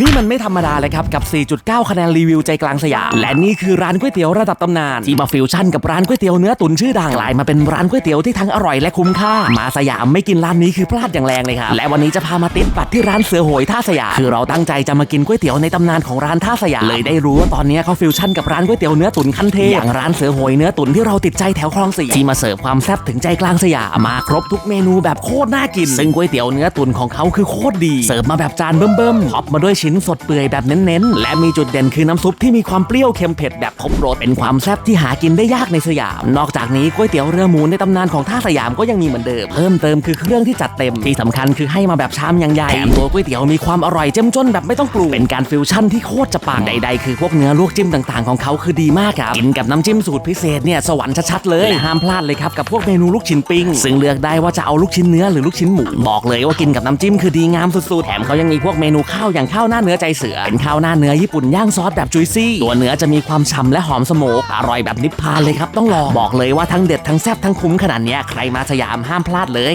นี่มันไม่ธรรมดาเลยครับ กับ 4.9 คะแนนรีวิวใจกลางสยาม และนี่คือร้านก๋วยเตี๋ยวระดับตำนาน ที่มาฟิวชั่นกับร้านก๋วยเตี๋ยวเนื้อตุ๋นชื่อดังกลายมาเป็นร้านก๋วยเตี๋ยวที่ทั้งอร่อยและคุ้มค่า มาสยามไม่กินร้านนี้คือพลาดอย่างแรงเลยครับ และวันนี้จะพามาติดปัดที่ร้านเสือโหยท่าสยาม คือเราตั้งใจจะมากินก๋วยเตี๋ยวในตำนานของร้านท่าสยาม เลยได้รู้ว่าตอนนี้เขาฟิวชั่นกับร้านก๋วยเตี๋ยวเนื้อตุ๋นขั้นเทพอย่างร้านเสือโหยเนื้อตุ๋นที่เราติดใจแถวคลองสี่ที่มาเสิร์ฟความแซ่บถึงใจกลางสยามมาครบทุกเมนูแบบโคตรน่ากิน ซึ่งก๋วยเตี๋ยวเนื้อตุ๋นของเขาคือโคตรดี เสิร์ฟมาแบบจานเบิ่มๆท็อปมาด้วยชิ้นสดเปื่อยแบบเน้นๆ และมีจุดเด่นคือน้ำซุปที่มีความเปรี้ยวเค็มเผ็ดแบบครบรสเป็นความแซ่บที่หากินได้ยากในสยาม นอกจากนี้ก๋วยเตี๋ยวเรือหมูในตำนานของท่าสยามก็ยังมีเหมือนเดิมเพิ่มเติมคือเครื่องที่จัดเต็มที่สำคัญคือให้มาแบบชามอย่างใหญ่แถมตัวก๋วยเตี๋ยวมีความอร่อยเจ้มจนแบบไม่ต้องปรุงเป็นการฟิวชั่นที่โคตรจะปังใดๆคือพวกเนื้อลวกจิ้มต่างๆของเขาคือดีมากครับกินกับน้ำจิ้มสูตรพิเศษเนี่ยสวรรค์ชัดๆเลยห้ามพลาดเลยครับกับพวกเมนูลูกชิ้นปิ้งซึ่งเลือกได้ว่าจะเอาลูกชิ้นเนื้อหรือลูกชิ้นหมูบอกเลยว่ากินกับน้ำจิ้มคือดีงามสุดๆแถมเขายังมีพวกเมนูข้าวอย่างข้าวหน้าเนื้อใจเสือ เป็นข้าวหน้าเนื้อญี่ปุ่นย่างซอสแบบจุยซี่ ตัวเนื้อจะมีความฉ่ำและหอมสโมกอร่อยแบบนิพพานเลยครับต้องลองบอกเลยว่าทั้งเด็ดทั้งแซ่บทั้งคุ้มขนาดนี้ใครมาสยามห้ามพลาดเลย